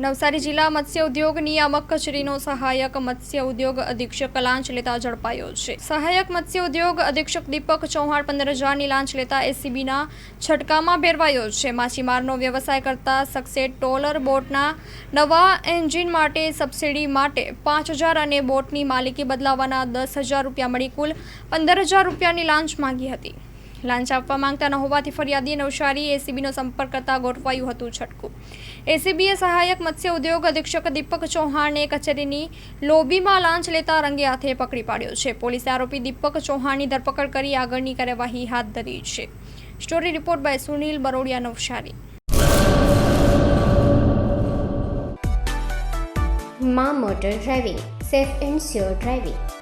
નવસારી જિલ્લા મત્સ્ય ઉદ્યોગ નિયામક કચેરીનો સહાયક મત્સ્ય ઉદ્યોગ અધિક્ષક લાંચ લેતા ઝડપાયો છે. સહાયક મત્સ્ય ઉદ્યોગ અધિક્ષક દીપક ચૌહાણ પંદર હજારની લાંચ લેતા એસીબીના છટકામાં ભેરવાયો છે. માછીમારનો વ્યવસાય કરતા શખ્સે ટોલર બોટના નવા એન્જિન માટે સબસિડી માટે પાંચ હજાર અને બોટની માલિકી બદલાવાના દસ હજાર રૂપિયા મળી કુલ પંદર હજાર રૂપિયાની લાંચ માંગી હતી. લાંચ આપવા માંગતા ન હોવાથી ફરિયાદી નવસારી એસીબીનો સંપર્ક કરતા ગોઠવાયું હતું છટકું. એસીબીએ સહાયક મત્સ્ય ઉદ્યોગ અધિક્ષક દીપક ચૌહાણને કચેરીની લોબીમાં લાંચ લેતા રંગે હાથે પકડી પાડ્યો છે. પોલીસે આરોપી દીપક ચૌહાણની ધરપકડ કરી આગળની કાર્યવાહી હાથ ધરી છે. Story report by Sunil Barodiya Navsari. મા motor driving, safe and sure driving.